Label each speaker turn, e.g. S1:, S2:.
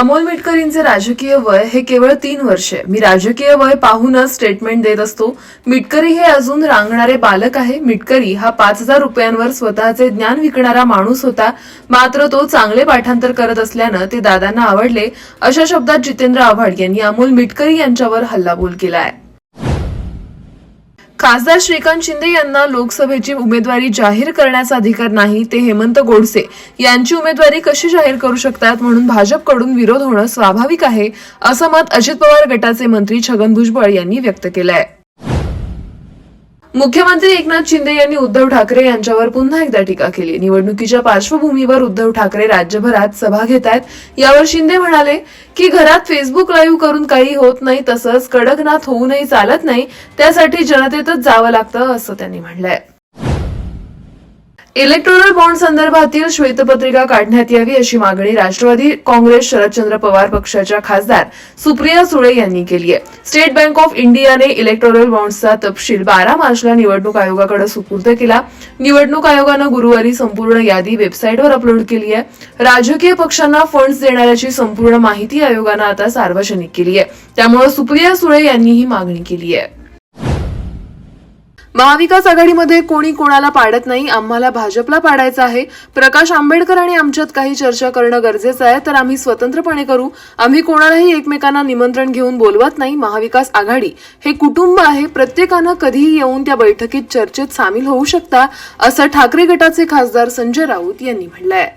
S1: अमोल मिटकरींचे राजकीय वय हे केवळ तीन वर्षे. मी राजकीय वय पाहूनच स्टेटमेंट देत असतो. मिटकरी हे अजून रांगणारे बालक आहे. मिटकरी हा पाच हजार रुपयांवर स्वतःचे ज्ञान विकणारा माणूस होता. मात्र तो चांगले पाठांतर करत असल्यानं ते दादांना आवडले. अशा शब्दात जितेंद्र आव्हाड यांनी अमोल मिटकरी यांच्यावर हल्लाबोल केला आहे खासदार श्रीकांत शिंदे यांना लोकसभेची उमेदवारी जाहीर करण्याचा अधिकार नाही ते हेमंत गोडसे यांची उमेदवारी कशी जाहीर करू शकतात म्हणून भाजपकडून विरोध होणं स्वाभाविक आहे असं मत अजित पवार गटाचे मंत्री छगन भुजबळ यांनी व्यक्त केलं आहे मुख्यमंत्री एकनाथ शिंदे यांनी उद्धव ठाकरे यांच्यावर पुन्हा एकदा टीका केली. निवडणुकीच्या पार्श्वभूमीवर उद्धव ठाकरे राज्यभरात सभा घेत आहेत. यावर शिंदे म्हणाले की घरात फेसबुक लाईव्ह करून काही होत नाही तसंच कडकनाथ होऊनही चालत नाही त्यासाठी जनतेतच जावं लागतं असं त्यांनी म्हटलंय. इलेक्ट्रोनल बॉन्ड संदर्भातील श्वेतपत्रिका काढण्यात यावी अशी मागणी राष्ट्रवादी काँग्रेस शरदचंद्र पवार पक्षाच्या खासदार सुप्रिया सुळे यांनी केली आहे. स्टेट बँक ऑफ इंडियाने इलेक्ट्रोनल बॉन्ड्सचा तपशील बारा मार्चला निवडणूक आयोगाकडे सुपूर्द केला. निवडणूक आयोगानं गुरुवारी संपूर्ण यादी वेबसाईटवर अपलोड केली आहे. राजकीय पक्षांना फंड्स देणाऱ्याची संपूर्ण माहिती आयोगानं आता सार्वजनिक केली आहे. त्यामुळे सुप्रिया सुळे यांनी ही मागणी केली आहे. महाविकास आघाडीमध्ये कोणी कोणाला पाडत नाही आम्हाला भाजपला पाडायचं आहे. प्रकाश आंबेडकर आणि आमच्यात काही चर्चा करणं गरजेचं आहे तर आम्ही स्वतंत्रपणे करू. आम्ही कोणालाही एकमेकांना निमंत्रण घेऊन बोलवत नाही. महाविकास आघाडी हे कुटुंब आहे. प्रत्येकानं कधीही येऊन त्या बैठकीत चर्चेत सामील होऊ शकता असं ठाकरे गटाचे खासदार संजय राऊत यांनी म्हटलंय.